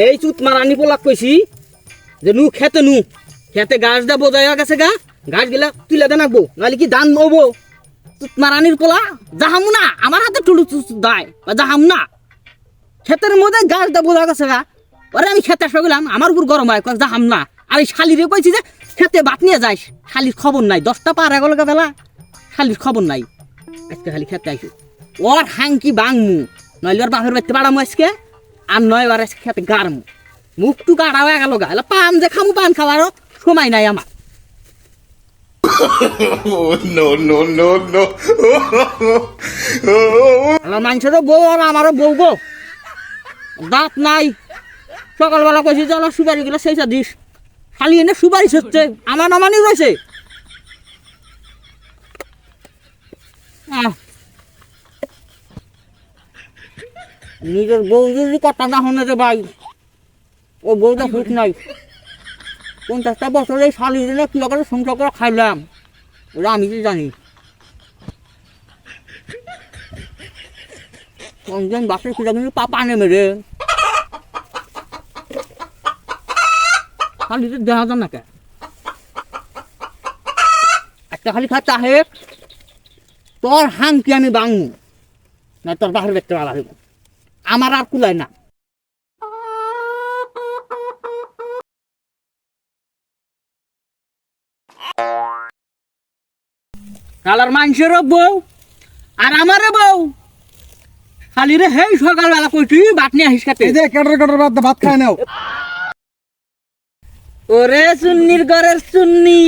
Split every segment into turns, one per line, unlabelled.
এই চুত মারানি পোলাক কইছি যে নু খেতে নু। খেতে গাছ দা বোঝাই গেছে গা। গাছ গিলা তুলে দে নাকবো। নাহলে কি ধান হব? চুত মারানির পোলা যাহাম না। আমার হাতে টুলু দায়, বা যাহাম না। ক্ষেতের মধ্যে গাছ দা বোঝা গেছে গা। ওরে আমি খেতে আসবে গেলাম, আমার উপর গরম হয়, কয় যাহাম না। আর এই শালিরে কইছি যে, খেতে বাত নিয়ে যাইস শালির খবর নাই। দশটা পার এগো বেলা। শালির খবর নাই। আজকে খালি খেতে আইসি। ওর হাঙ্কি বাংমু। নইলে ওর বাপের বাড়িতে বাড়ামু আজকে। আর নয় বার খেতে গারমু মুখ টু কাটা হয়ে গেল গা। পান যে খামু পান খাওয়ারও সময় নাই আমার। মানুষেরও বউ আর আমারও বউ গো। দাঁত নাই। সকালবেলা কইছি যে আমার সুপারি গুলো সেইটা দিস। খালি এনে সুপারিশ হচ্ছে আমার নামানি রয়েছে আহ। নিজের বউ যদি কথা না শোনে রে ভাই, ও বউটা ঠিক নাই। পঞ্চাশটা বছর শালি দিনে কি করে সংসার করে খাইলাম? ওরা আমি কি জানি। কোনজন বাসের খুঁজে কিন্তু পাপা নেমে রে। খালি তো দেখা যান না কে। একটা খালি খাতা হে তোর হাঙ্কি আমি বাঙু? না, তোর বাহির দেখতে হইব। আমার আর কুলাই না। কালার মানুষেরও বউ আর আমারও বউ। খালি রে হেই সকালবেলা কইটি বাট নিয়ে আহিস খাতে
এই যে কেটর কেটর ভাত ভাত খায় নাও।
ওরে সুন্নির ঘরের সুন্নি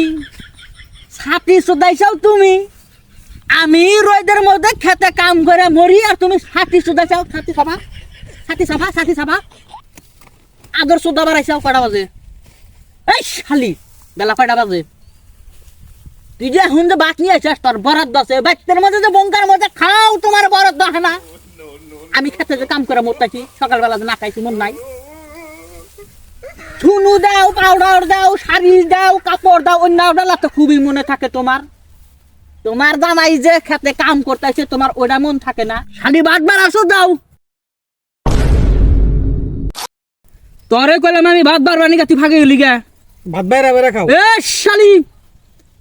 ছাতি সুদাইছাও তুমি। আমি রোদের মধ্যে খেতে কাম করে মরি আর তুমি ছাতি চাও, ছাতি সাবা ছাতি সাবা ছাতি সাবা আগর সুদা বাড়াইছাও কটা বাজে? এই শালি, বেলা কয়টা বাজে? তুই যে এখন যে বাট নিয়ে আসিস তোর বরাদ্দ আছে বাচ্চার মধ্যে যে বঙ্কার মধ্যে খাও তোমার বরাদ্দ আছে না আমি খেতে যে কাম করে মরতাছি সকালবেলা যে না খাইছি মন নাই। চুনু দাও পাউডার দাও শাড়ি দাও কাপড় দাও অন্য ডালা খুবই মনে থাকে তোমার তোমার জামাই যে খেতে কাম করতেছে তোমার ওটা মন থাকে না। শাড়ি বাটবার আসো দাও তরে কইলাম আমি ভাত বার বানি তুই ভাগে গেলি গা।
ভাত বাইরে বাইরে খাও।
এ শালি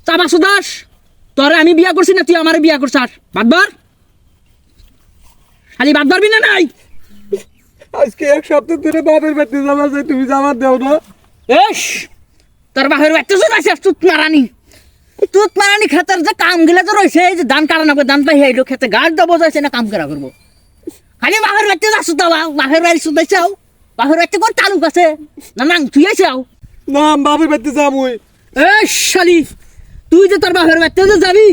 চাবা সুদাস তরে আমি বিয়া করছি না তুই আমারে বিয়া করছাস। ভাত বার। শালি ভাত বারবি না নাই।
আজকে এক সপ্তাহ ধরে বাপের বাড়িতে যাবা যাই তুমি যাবা দেও না।
এস তোর বাপের শুধু আছে তুত মারানি। তুত মারানি খেতের যে কাম গিলা তো রয়েছে এই যে ধান কাটা না ধান পাই হেইলো খেতে গাছ দেবো যাইছে না কাম করা করব। খালি বাপের বাচ্চা যাচ্ছ তো বাপের বাড়ি শুধু চাও বাপের বাচ্চা কোন তালুক আছে? না না তুই চাও
না আমি বাপের বাড়িতে যাব
এ শালি তুই যে তোর বাপের বাচ্চা যে যাবি?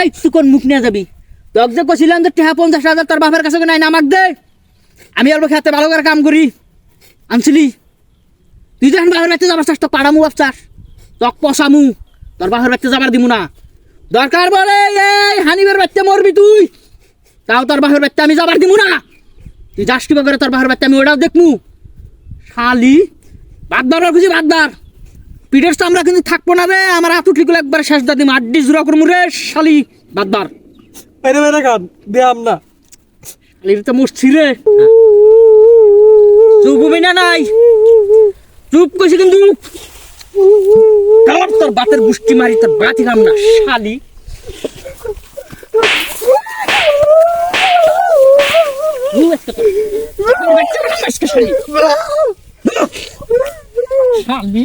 এই তুই কোন মুখ নিয়ে যাবি? তোক যে কছিলাম যে টেহা পঞ্চাশ হাজার তোর বাপের কাছে নাই না আমাক দে। আমি অল্প খেতে ভালো করে কাম করি। আনছিলি? তুই যখন বাপের বাচ্চা যাবার চাস তো পাড়ামু বাপচাস তক পশামু তোর বাপের বাচ্চা যাবার দিমু না। দরকার বলে এই হানিবের বাচ্চা মরবি তুই। তাও তোর বাপের বাচ্চা আমি যাবার দিমু না। তুই যাস কিবা করে তোর বাপের বাচ্চা আমি ওটাও দেখমু। শালি বাদদার খুঁজি বাদদার পিঠের চামড়া কিন্তু থাকব না রে আমার হাত উঠলি একবার শেষ দাদি আড্ডি জুড়া করমু রে শালি বাদবার
বাইরে বাইরে খান দে না।
শালির তো মুসছি রে। চুপ হবি না নাই। চুপ কইছি কিন্তু। তোর বাতের গুষ্টি মারি তোর বাতি কাম না শালি। শালি? শালি?